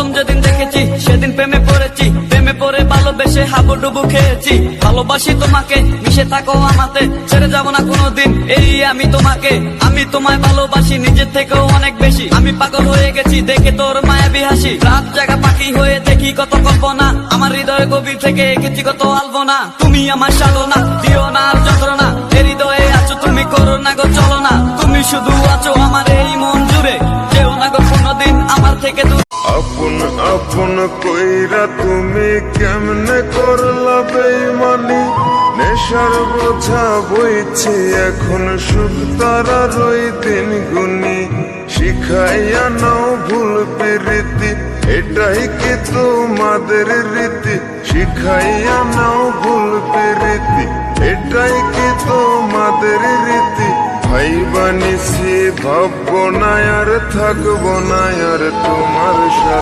প্রথম যেদিন দেখেছি, সেদিন প্রেমে পড়েছি। প্রেমে পড়ে ভালোবেসে হাবুডুবু খেয়েছি। ভালোবাসি তোমাকে, মিশে থাকো আমাতে। ছেড়ে যাব না কোনোদিন, এই আমি তোমাকে। আমি তোমায় ভালোবাসি, নিজের থেকেও অনেক বেশি। আমি পাগল হয়ে গেছি, দেখে তোর মায়াবী হাসি। রাত জায়গা পাখি হয়ে দেখি কত কল্পনা। আমার হৃদয়ে গভীর থেকে এঁকেছি কত আলপনা তুমি আমার সাধনা দিও না আর যন্ত্রণা। হৃদয়ে আছো, তুমি করো না গো, চলো না। তুমি শুধু আছো আমার এই মন জুড়ে। যেও না গো কোনোদিন আমার থেকে আপন কইরা তুমি কেমনে করলা বেইমানি? নেশার বোঝা বইছে এখন সুখ তারা রই দিন গুনি শিখাইয়া নাও ভুল প্রীতি, এটাই কি তোমাদের রীতি? শিখাইয়া নাও ভুল প্রীতি, এটাই কি তোমাদের রীতি? ভাই বানিসি ভাববো না আর থাকব না আর তোমার সাথে।